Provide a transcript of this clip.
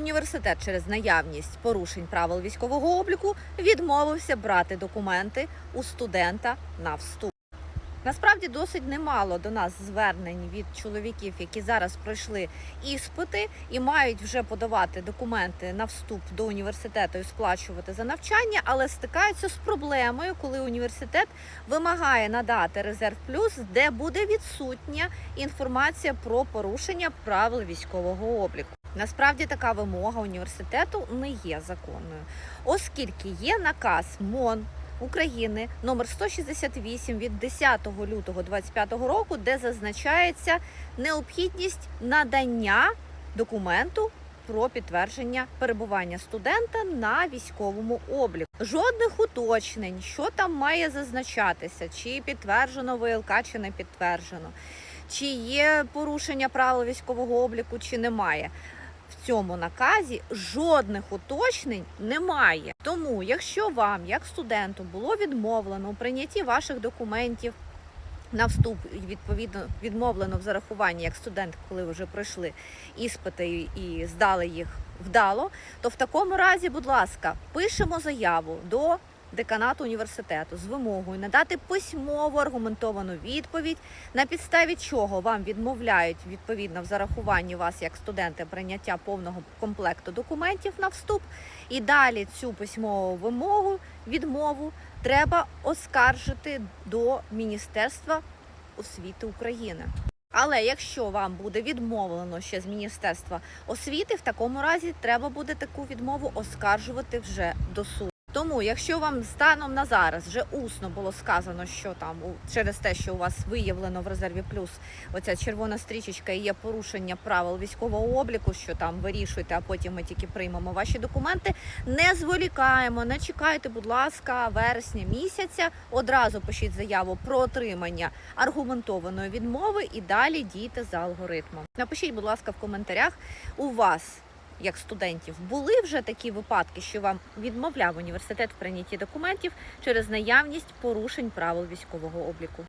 Університет через наявність порушень правил військового обліку відмовився брати документи у студента на вступ. Насправді досить немало до нас звернень від чоловіків, які зараз пройшли іспити і мають вже подавати документи на вступ до університету і сплачувати за навчання, але стикаються з проблемою, коли університет вимагає надати резерв плюс, де буде відсутня інформація про порушення правил військового обліку. Насправді така вимога університету не є законною, оскільки є наказ МОН України номер 168 від 10 лютого 2025 року, де зазначається необхідність надання документу про підтвердження перебування студента на військовому обліку. Жодних уточнень, що там має зазначатися, чи підтверджено ВЛК, чи не підтверджено, чи є порушення правил військового обліку, чи немає. В цьому наказі жодних уточнень немає. Тому, якщо вам, як студенту, було відмовлено у прийнятті ваших документів на вступ відповідно відмовлено в зарахуванні як студент, коли вже пройшли іспити і здали їх вдало, то в такому разі, будь ласка, пишемо заяву до деканату університету з вимогою надати письмову аргументовану відповідь, на підставі чого вам відмовляють відповідно в зарахуванні вас як студента прийняття повного комплекту документів на вступ. І далі цю письмову вимогу, відмову треба оскаржити до Міністерства освіти України. Але якщо вам буде відмовлено ще з Міністерства освіти, в такому разі треба буде таку відмову оскаржувати вже до суду. Тому, якщо вам станом на зараз вже усно було сказано, що там через те, що у вас виявлено в резерві плюс оця червона стрічечка і є порушення правил військового обліку, що там вирішуйте, а потім ми тільки приймемо ваші документи. Не зволікаємо, не чекайте, будь ласка, вересня місяця. Одразу пишіть заяву про отримання аргументованої відмови і далі дійте за алгоритмом. Напишіть, будь ласка, в коментарях у вас. Як студентів були вже такі випадки, що вам відмовляв університет в прийнятті документів через наявність порушень правил військового обліку.